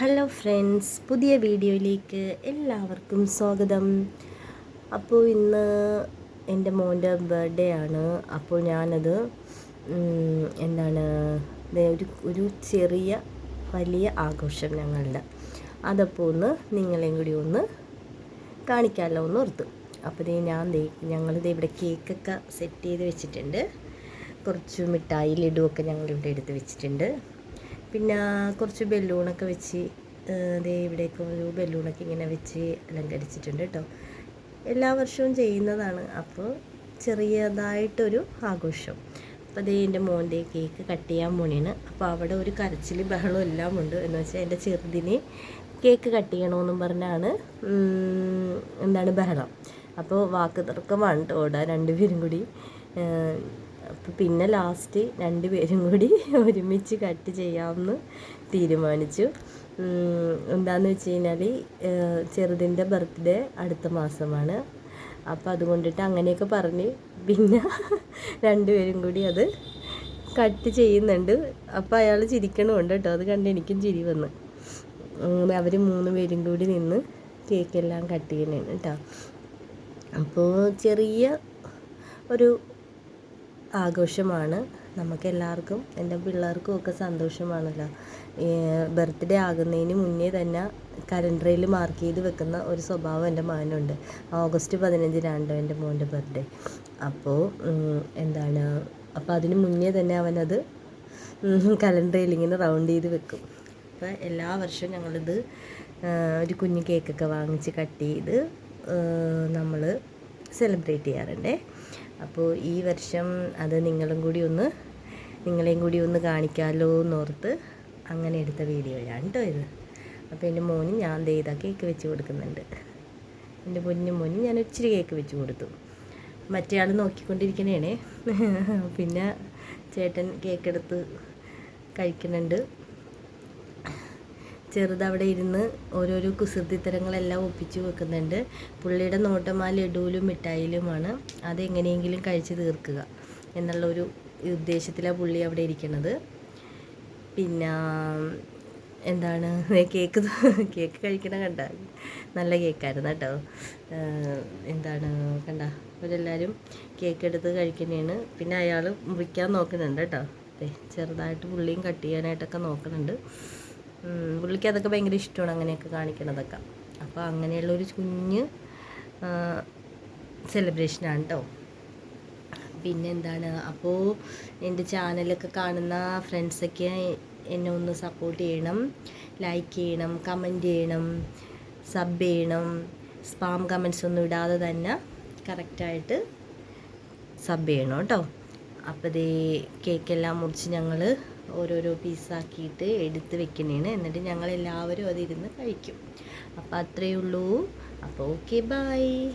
Hello friends പുതിയ വീഡിയോയിലേക്ക് എല്ലാവർക്കും സ്വാഗതം. അപ്പോൾ ഇന്ന് എന്റെ മോന്റെ ബർത്ത്ഡേ ആണ്. അപ്പോൾ ഞാനത് എന്താണ് ഒരു ഒരു ചെറിയ വലിയ ആഘോഷം ഞങ്ങളുടെ. അതപ്പോൾ ഒന്ന് നിങ്ങളെയും കൂടി ഒന്ന് കാണിക്കാമല്ലോ ഒന്ന് ഓർത്തു. അപ്പോൾ ദേ ഞാൻ ഞങ്ങളിത് ഇവിടെ കേക്കൊക്കെ സെറ്റ് ചെയ്ത് വെച്ചിട്ടുണ്ട്. കുറച്ച് മിഠായി ലഡുവൊക്കെ ഞങ്ങളിവിടെ എടുത്ത് വെച്ചിട്ടുണ്ട്. പിന്നെ കുറച്ച് ബലൂണൊക്കെ വെച്ച് ദേ ഇവിടേക്ക് ഒരു ബലൂണൊക്കെ ഇങ്ങനെ വെച്ച് അലങ്കരിച്ചിട്ടുണ്ട് കേട്ടോ എല്ലാ വർഷവും ചെയ്യുന്നതാണ്. അപ്പോൾ ചെറിയതായിട്ടൊരു ആഘോഷം. അപ്പോൾ ദേ എന്റെ മോന്റെ കേക്ക് കട്ട് ചെയ്യാൻ മോണിയാണ് അപ്പോൾ അവിടെ ഒരു കരച്ചിൽ ബഹളം എല്ലാം ഉണ്ട്. എന്ന് വെച്ചാൽ എന്റെ ചെറുതിനെ കേക്ക് കട്ട് ചെയ്യണമെന്നും പറഞ്ഞാണ് എന്താണ് ബഹളം. അപ്പോൾ വാക്ക് തർക്കമാണ് ഇവിടെ രണ്ടുപേരും കൂടി. പിന്നെ ലാസ്റ്റ് രണ്ടുപേരും കൂടി ഒരുമിച്ച് കട്ട് ചെയ്യാമെന്ന് തീരുമാനിച്ചു. എന്താണെന്ന് വെച്ച് കഴിഞ്ഞാൽ ചെറുതിന്റെ ബർത്ത്ഡേ അടുത്ത മാസമാണ്. അപ്പോൾ അതുകൊണ്ടിട്ട് അങ്ങനെയൊക്കെ പറഞ്ഞ് പിന്നെ രണ്ടുപേരും കൂടി അത് കട്ട് ചെയ്യുന്നുണ്ട്. അപ്പോൾ അയാൾ ചിരിക്കണമുണ്ട് കേട്ടോ. അത് കണ്ട് എനിക്കും ചിരി വന്ന്. അവർ മൂന്ന് പേരും കൂടി നിന്ന് കേക്കെല്ലാം കട്ട് ചെയ്യണേണ് കേട്ടോ. അപ്പോൾ ചെറിയ ഒരു ആഘോഷമാണ്. നമുക്കെല്ലാവർക്കും എന്റെ പിള്ളേർക്കും ഒക്കെ സന്തോഷമാണല്ലോ. ബർത്ത്ഡേ ആകുന്നതിന് മുന്നേ തന്നെ കലണ്ടറിൽ മാർക്ക് ചെയ്ത് വെക്കുന്ന ഒരു സ്വഭാവം എന്റെ മകനുണ്ട്. ഓഗസ്റ്റ് പതിനഞ്ചിനാണ്ടോ എന്റെ മോന്റെ ബർത്ത്ഡേ. അപ്പോൾ എന്താണ് അപ്പോൾ അതിന് മുന്നേ തന്നെ അവനത് കലണ്ടറിൽ ഇങ്ങനെ റൗണ്ട് ചെയ്ത് വെക്കും. അപ്പോൾ എല്ലാ വർഷവും ഞങ്ങളിത് ഒരു കുഞ്ഞു കേക്കൊക്കെ വാങ്ങിച്ച് കട്ട് ചെയ്ത് നമ്മൾ സെലിബ്രേറ്റ് ചെയ്യാറുണ്ടേ. അപ്പോൾ ഈ വർഷം അത് നിങ്ങളും കൂടി ഒന്ന് നിങ്ങളെയും കൂടി ഒന്ന് കാണിക്കാമല്ലോ എന്നോർത്ത് അങ്ങനെ എടുത്ത വീഡിയോയാണ് കേട്ടോ ഇത്. അപ്പോൾ എന്റെ മോന് ഞാൻ ദേ ഇതാ കേക്ക് വെച്ച് കൊടുക്കുന്നുണ്ട്. എന്റെ പൊന്നു മോന് ഞാൻ ഇച്ചിരി കേക്ക് വെച്ച് കൊടുത്തു. മറ്റേ ആൾ നോക്കിക്കൊണ്ടിരിക്കണേണേ. പിന്നെ ചേട്ടൻ കേക്ക് എടുത്ത് കഴിക്കുന്നുണ്ട്. ചെറുതവിടെ ഇരുന്ന് ഓരോരോ കുസൃതിത്തരങ്ങളെല്ലാം ഒപ്പിച്ച് വെക്കുന്നുണ്ട്. പുള്ളിയുടെ നോട്ടം ആ ലഡുവിലും മിഠായിലുമാണ്. അതെങ്ങനെയെങ്കിലും കഴിച്ച് തീർക്കുക എന്നുള്ള ഒരു ഉദ്ദേശത്തിലാണ് പുള്ളി അവിടെ ഇരിക്കുന്നത് പിന്നെ എന്താണ്? കേക്ക് കേക്ക് കഴിക്കണ കണ്ട? നല്ല കേക്കായിരുന്നു കേട്ടോ. എന്താണ്? കണ്ട? അവരെല്ലാവരും കേക്ക് എടുത്ത് കഴിക്കുന്നതാണ്. പിന്നെ അയാൾ മുറിക്കാൻ നോക്കുന്നുണ്ട് കേട്ടോ. ചെറുതായിട്ട് പുള്ളിയും കട്ട് ചെയ്യാനായിട്ടൊക്കെ നോക്കുന്നുണ്ട്. പുള്ളിക്ക് അതൊക്കെ ഭയങ്കര ഇഷ്ടമാണ് അങ്ങനെയൊക്കെ കാണിക്കണതൊക്കെ. അപ്പോൾ അങ്ങനെയുള്ളൊരു കുഞ്ഞ് സെലിബ്രേഷനാണ് കേട്ടോ പിന്നെന്താണ് അപ്പോൾ എന്റെ ചാനലൊക്കെ കാണുന്ന ഫ്രണ്ട്സൊക്കെ എന്നെ ഒന്ന് സപ്പോർട്ട് ചെയ്യണം ലൈക്ക് ചെയ്യണം കമന്റ് ചെയ്യണം സബ് ചെയ്യണം സ്പാം കമൻസ് ഒന്നും ഇടാതെ തന്നെ കറക്റ്റായിട്ട് സബ് ചെയ്യണം കേട്ടോ അപ്പോൾ ദേ കേക്കെല്ലാം മുറിച്ച് ഞങ്ങൾ ഓരോരോ പീസാക്കിയിട്ട് എടുത്ത് വെക്കുന്നതാണ്. എന്നിട്ട് ഞങ്ങൾ എല്ലാവരും അതിരുന്ന് കഴിക്കും. അപ്പോൾ അത്രയേ ഉള്ളൂ. അപ്പോൾ ഓക്കെ ബൈ